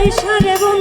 ডালে বৈশারে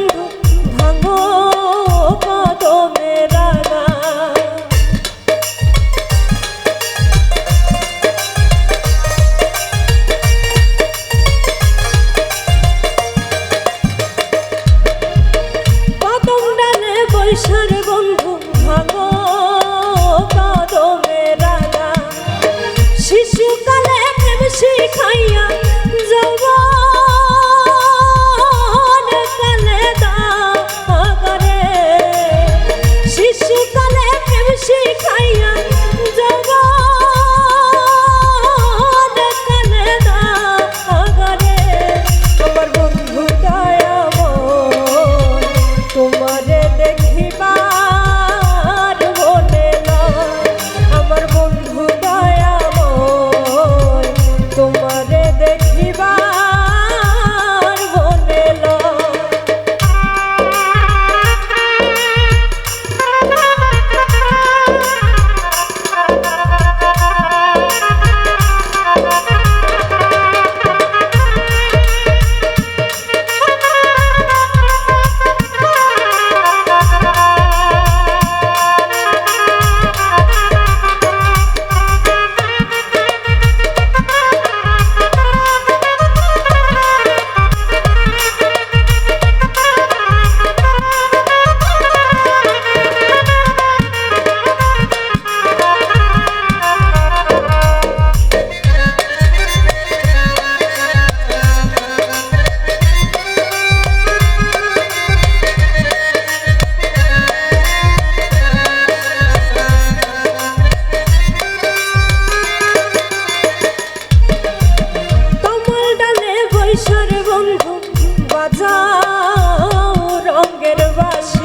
বন্ধু বাজাও রঙের বাসা।